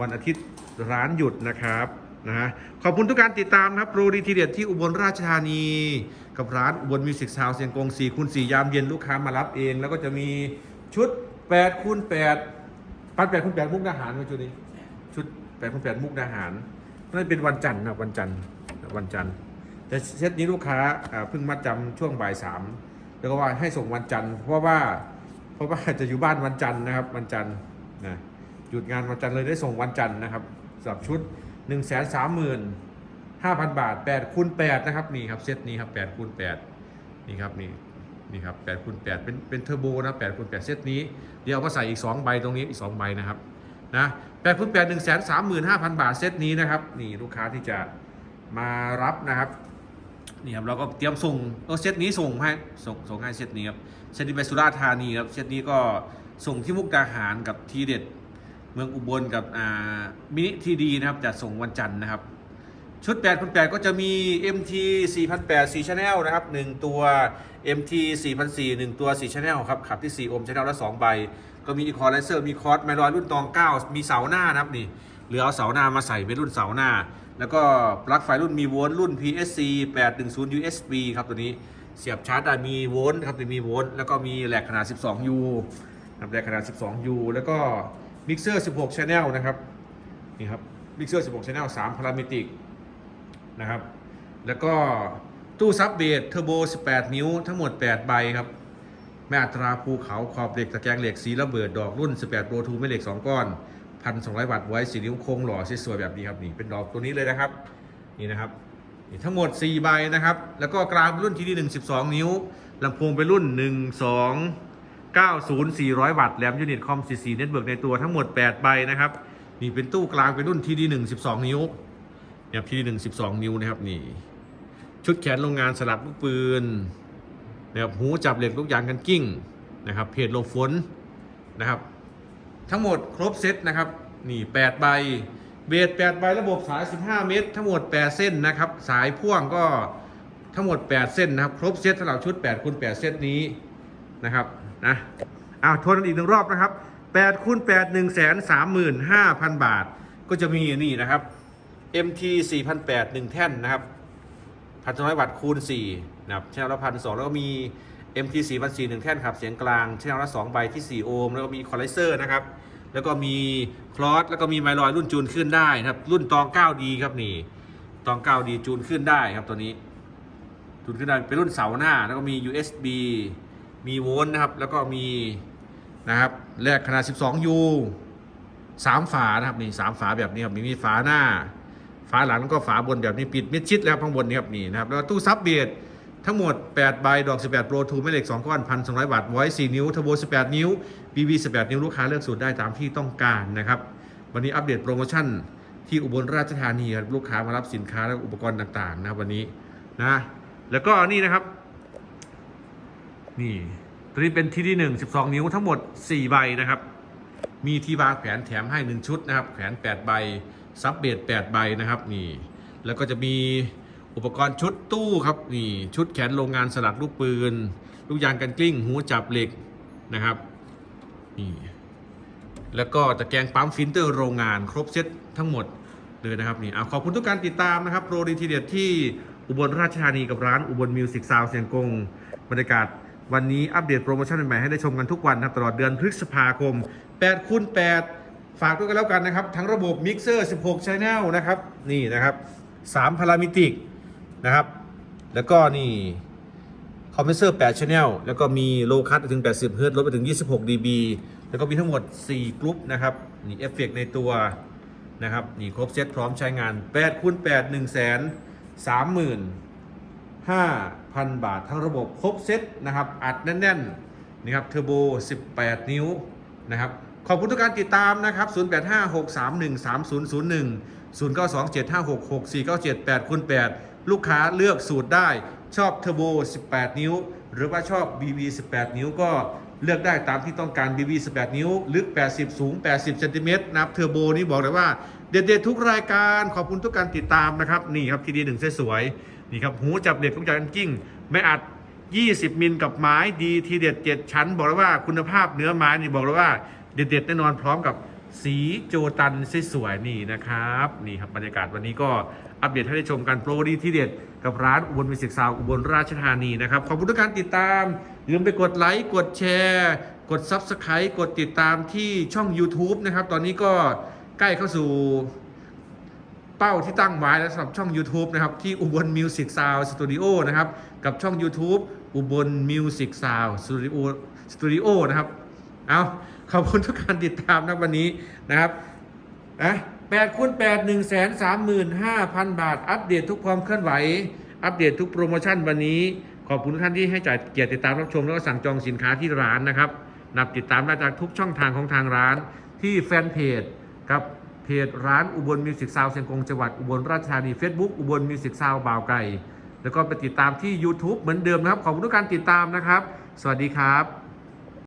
วันอาทิตย์ร้านหยุดนะครับนะขอบคุณทุกการติดตามนะครับโปรดีทีเด็ดที่อุบลราชธานี กับร้านอุบลมิวสิกซาวเซียงกง4คูณ4ยามเย็นลูกค้ามารับเอง แล้วก็จะมีชุด8คูณ8ปัด8คูณ8มุกดาหารมาจุดนี้ ชุด8คูณ8มุกดาหารนั่นเป็นวันจันทร์นะวันจันทร์วันจันทร์แต่เซตนี้ลูกค้าเพิ่งมัดจำช่วงบ่ายสามแล้วก็ว่าให้ส่งวันจันทร์เพราะว่าเพราะว่าจะอยู่บ้านวันจันทร์นะครับวันจันทร์นะ หยุดงานวันจันทร์เลยได้ส่งวันจันทร์นะครับสำหรับชุด 1 3 5,000 บาท8คูณ8นะครับนี่ครับเซตนี้ครับ8คูณ8นี่ครับนี่นี่ครับ8คูณ8เป็นเป็นเทอร์โบนะ8คูณ8เซตนี้เดี๋ยวเอามาใส่อีก 2 ใบตรงนี้อีก 2 ใบนะครับนะ8คูณ8 1 3 5 0 0 0 บาทเซตนี้นะครับนี่ลูกค้าที่จะมารับนะครับนี่ครับเราก็เตรียมส่งเออเซตนี้ส่งให้ส่งส่งให้เซตนี้ครับเซตนี้ไปสุราษฎร์ธานีครับเซตนี้ก็ส่งที่มุกดาหารกับทีเด็ด เมืองอุบลกับอ่ามินิทีดีนะครับจะส่งวันจันทร์นะครับ ชุด8คูณ8ก็จะมี MT 4008 4 Channel นะครับ 1 ตัว MT 4004 1 ตัว 4 Channel ครับขับที่4โอห์ม Channel ละ2ใบ ก็มี Equalizer มีคอร์สไมลอยรุ่นตอง 9 มีเสาหน้านะครับนี่เหลือเอาเสาหน้ามาใส่เป็นรุ่นเสาหน้า แล้วก็ปลั๊กไฟรุ่นมีโวลต์รุ่น PSC 810 USB ครับตัวนี้เสียบชาร์จได้มีโวลต์ครับมีโวลต์แล้วก็มีแหลกขนาด 12U ครับแหลกขนาด 12U แล้วก็ มิกเซอร์16 Channel นะครับนี่ครับมิกเซอร์16 Channel 3พารามิติกนะครับ แล้วก็ตู้ซับเบสเทอร์โบ 18 นิ้วทั้งหมด 8 ใบครับ แม่อัตราภูเขาขอบเหล็กตะแกรงเหล็กสีระเบิดดอกรุ่น 18โปรทูแม่เหล็ก 2 ก้อน 1,200 วัตต์ไว้สีนิ้วโค้งหล่อสวยๆแบบนี้ครับนี่เป็นดอกตัวนี้เลยนะครับนี่นะครับนี่ทั้งหมด 4 ใบนะครับ แล้วก็กลางรุ่นที่ดี1 12 นิ้วลำโพงเป็นรุ่น 1 2 90 400 วัตต์แรมยูนิตคอม CC เน็ตเบิร์กในตัวทั้งหมด 8 ใบนะครับ นี่เป็นตู้กลางเป็นรุ่นทีดี1 12 นิ้วเนี่ยพี่หนึ่งสิบสองนิ้วนะครับนี่ ชุดแขนโรงงานสลับลูกปืนนะครับหูจับเหล็กลูกยางกันกิ้งนะครับเพจโลฝนนะครับ ทั้งหมดครบเซตนะครับ นี่แปดใบ เบสแปดใบระบบสาย 15 เมตร ทั้งหมด 8 เส้นนะครับ สายพ่วงก็ทั้งหมด 8 เส้นนะครับ ครบเซตสำหรับชุด8คูณ8เซตนี้ นะครับนะอ้าวทวนอีกหนึ่งรอบนะครับ8คูณ8 1 3 5 0 0 0 บาท ก็จะมีนี่นะครับ MT 4008 1แท่นนะครับพันสองร้อยวัตต์คูณ4นะครับชแนลละพันสองแล้วก็มี MT 4004 1แท่นครับเสียงกลางชแนลละ2ใบที่ 4 โอห์มแล้วก็มีคอลไลเซอร์นะครับ แล้วก็มีคลอสแล้วก็มีไมลอยรุ่นจูนขึ้นได้นะครับ รุ่นตอง 9D ครับนี่ตอง 9D จูนขึ้นได้ครับตัวนี้ จูนขึ้นได้เป็นรุ่นเสาหน้าแล้วก็มี USB มีโวลต์นะครับ แล้วก็มีนะครับแลกขนาด 12U สามฝานะครับนี่สามฝาแบบนี้ครับมีมีฝาหน้า ฝาหลังแล้วก็ฝาบนแบบนี้ปิดมิดชิดแล้วข้างบนนี่ครับนี่นะครับแล้วตู้ซับเบียดทั้งหมด 8 ใบ ดอก 18 โปรทูแม่เหล็ก 2 ก้อน 1,200วัตต์ไว้ 4 นิ้วเทอร์โบ18 นิ้ว BB 18 นิ้ว ลูกค้าเลือกสูตรได้ตามที่ต้องการนะครับ วันนี้อัปเดตโปรโมชั่นที่อุบลราชธานีลูกค้ามารับสินค้าและอุปกรณ์ต่างๆ นะครับวันนี้นะ แล้วก็นี่นะครับ นี่ตัวนี้เป็นทีดีหนึ่งสิบสองนิ้วทั้งหมด4ใบนะครับ มีที่วางแผนแถมให้1ชุดนะครับแผน8ใบซับเบด8ใบนะครับนี่แล้วก็จะมีอุปกรณ์ชุดตู้ครับนี่ชุดแขนโรงงานสลักลูกปืน ลูกยางกันกลิ้งหูจับเหล็กนะครับนี่แล้วก็ตะแกรงปั๊มฟิลเตอร์โรงงานครบเซตทั้งหมดเลยนะครับนี่เอาขอบคุณทุกการติดตามนะครับโปรดีทีเด็ดที่อุบลราชธานีกับร้านอุบลมิวสิกซาวเสียงกงบรรยากาศ วันนี้อัปเดตโปรโมชั่นใหม่ๆให้ได้ชมกันทุกวันนะครับตลอดเดือนพฤษภาคม8คูณ8ฝากด้วยกันแล้วกันนะครับ ทั้งระบบมิกเซอร์16 Channel นะครับ นี่นะครับ3พารามิติกนะครับ แล้วก็นี่คอมเพรสเซอร์8 Channel แล้วก็มีโลคั t ถึง 80 เฮิร์ตลดไปถึง 26 dB แล้วก็มีทั้งหมด 4 กรุ๊ปนะครับ นี่เอฟเฟกในตัวนะครับ นี่ครบเซตพร้อมใช้งาน8คูณ8 1 3 3 5,000 บาททั้งระบบครบเซตนะครับ อัดแน่นๆนะครับเทอร์โบ 18 นิ้วนะครับ ขอบคุณทุกการติดตามนะครับ 0856313001 0927566497 8คูณ8ลูกค้าเลือกสูตรได้ ชอบเทอร์โบ 18 นิ้ว หรือว่าชอบ BB 18 นิ้วก็เลือกได้ตามที่ต้องการ BB 18 นิ้ว ลึก 80 สูง 80เซนติเมตรนะครับเทอร์โบนี่บอกเลยว่า เด็ดๆทุกรายการขอบคุณทุกการติดตามนะครับ นี่ครับทีดีหนึ่งสวยๆนี่ครับหูจับเด็ดทุกอย่างกิ้ง ไม่อัด 20 มิลกับไม้ดีทีเด็ด 7 ชั้น บอกเลยว่าคุณภาพเนื้อไม้นี่บอกเลยว่าเด็ดๆแน่นอนพร้อมกับ สีโจตันสวยๆนี่นะครับนี่ครับบรรยากาศวันนี้ก็อัปเดตให้ได้ชมกันโปรดีที่เด็ดกับร้านอุบลมิวสิกซาวอุบลราชธานีนะครับขอบคุณทุกการติดตามอย่าลืมไปกดไลค์กดแชร์กด Subscribe กดติดตามที่ช่อง YouTube นะครับ ตอนนี้ก็ใกล้เข้าสู่เป้าที่ตั้งไว้แล้วสำหรับช่อง YouTube นะครับ ที่อุบล Music Sound Studio นะครับ กับช่อง YouTube อุบล Music Sound Studio Studio นะครับ เอาขอบคุณทุกการติดตามนะวันนี้นะครับอะแปดคูณแปดหนึ่งแสนสามหมื่นห้าพันบาท อัปเดตทุกความเคลื่อนไหว อัปเดตทุกโปรโมชั่นวันนี้ ขอบคุณทุกท่านที่ให้จ่ายเกียรติติดตามรับชมแล้วก็สั่งจองสินค้าที่ร้านนะครับนับติดตามได้จากทุกช่องทางของทางร้าน ที่แฟนเพจกับเพจร้านอุบลมิวสิกซาวเชียงกงจังหวัดอุบลราชธานี Facebook อุบลมิวสิกซาวบ่าวไก่ แล้วก็ไปติดตามที่ YouTube เหมือนเดิมนะครับ ขอบคุณทุกการติดตามนะครับ สวัสดีครับ